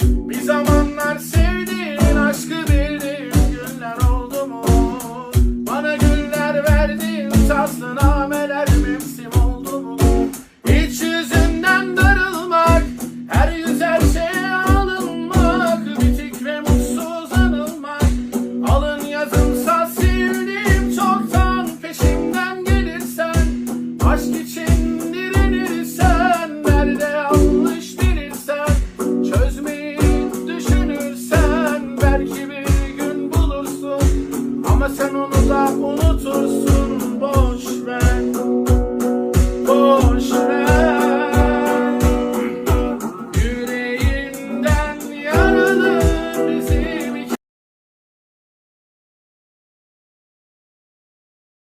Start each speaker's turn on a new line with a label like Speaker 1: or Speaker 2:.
Speaker 1: Bir zamanlar sevdiğin aşkı bildiğim günler oldu mu? Bana güller verdin tatlına Aklını tutsun